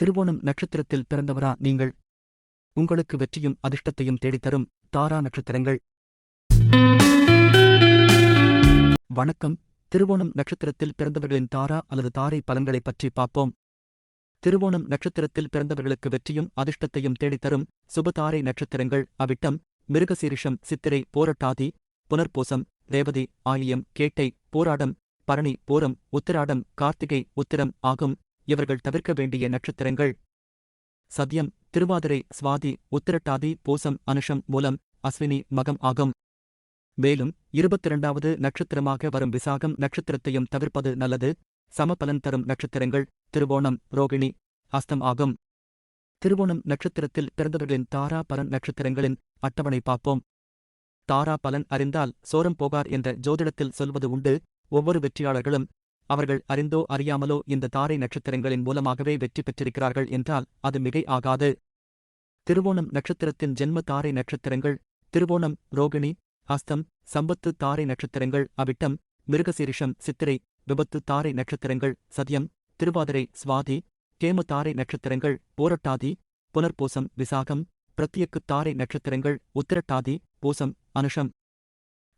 திருவோணம் நட்சத்திரத்தில் பிறந்தவரா நீங்கள்? உங்களுக்கு வெற்றியும் அதிர்ஷ்டத்தையும் தேடித்தரும் தாரா நட்சத்திரங்கள். வணக்கம். திருவோணம் நட்சத்திரத்தில் பிறந்தவர்களின் தாரா அல்லது தாரை பலன்களைப் பற்றி பார்ப்போம். திருவோணம் நட்சத்திரத்தில் பிறந்தவர்களுக்கு வெற்றியும் அதிர்ஷ்டத்தையும் தேடித்தரும் சுபதாரை நட்சத்திரங்கள். அவிட்டம் மிருகசீரிஷம் சித்திரை போரட்டாதி புனர்பூசம் ரேவதி ஆயியம் கேட்டை போராடம் பரணி போரம் உத்திராடம் கார்த்திகை உத்திரம் ஆகும். இவர்கள் தவிர்க்க வேண்டிய நட்சத்திரங்கள். சத்யம் திருவாதிரை சுவாதி உத்திரட்டாதி பூசம் அனுஷம் மூலம் அஸ்வினி மகம் ஆகும். மேலும் இருபத்திரண்டாவது நட்சத்திரமாக வரும் விசாகம் நட்சத்திரத்தையும் தவிர்ப்பது நல்லது. சமபலன் தரும் நட்சத்திரங்கள் திருவோணம் ரோகிணி அஸ்தம் ஆகும். திருவோணம் நட்சத்திரத்தில் பிறந்தவர்களின் தாரா பலன் நட்சத்திரங்களின் அட்டவணை பார்ப்போம். தாரா பலன் அறிந்தால் சோரம் போகார் என்ற ஜோதிடத்தில் சொல்வது உண்டு. ஒவ்வொரு வெற்றியாளர்களும் அவர்கள் அறிந்தோ அறியாமலோ இந்த தாரை நட்சத்திரங்களின் மூலமாகவே வெற்றி பெற்றிருக்கிறார்கள் என்றால் அது மிகை ஆகாது திருவோணம் நட்சத்திரத்தின் ஜென்ம தாரை நட்சத்திரங்கள் திருவோணம் ரோகிணி ஹஸ்தம் சம்பத்து தாரை நட்சத்திரங்கள் அவிட்டம் மிருகசீரிஷம் சித்திரை விபத்து தாரை நட்சத்திரங்கள் சதியம் திருவாதிரை சுவாதி கேம தாரை நட்சத்திரங்கள் போரட்டாதி புனர்பூசம் விசாகம் பிரத்யக்கு தாரை நட்சத்திரங்கள் உத்திரட்டாதி பூசம் அனுஷம்.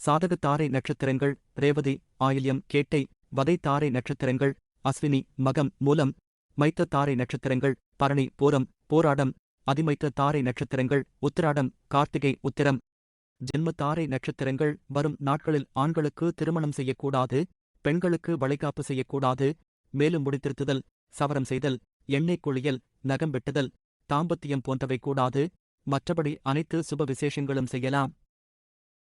சாதக தாரை நட்சத்திரங்கள் ரேவதி ஆயில்யம் கேட்டை வதை தாரை நட்சத்திரங்கள் அஸ்வினி மகம் மூலம் மைத்த தாரை நட்சத்திரங்கள் பரணி பூரம் போராடம் அதிமைத்த தாரை நட்சத்திரங்கள் உத்திராடம் கார்த்திகை உத்திரம். ஜென்ம தாரை நட்சத்திரங்கள் வரும் நாட்களில் ஆண்களுக்கு திருமணம் செய்யக்கூடாது பெண்களுக்கு வளைகாப்பு செய்யக்கூடாது மேலும் முடித்திருத்துதல் சவரம் செய்தல் எண்ணெய் குளியல் நகம் வெட்டுதல் தாம்பத்தியம் போன்றவை கூடாது மற்றபடி அனைத்து சுப விசேஷங்களும் செய்யலாம்.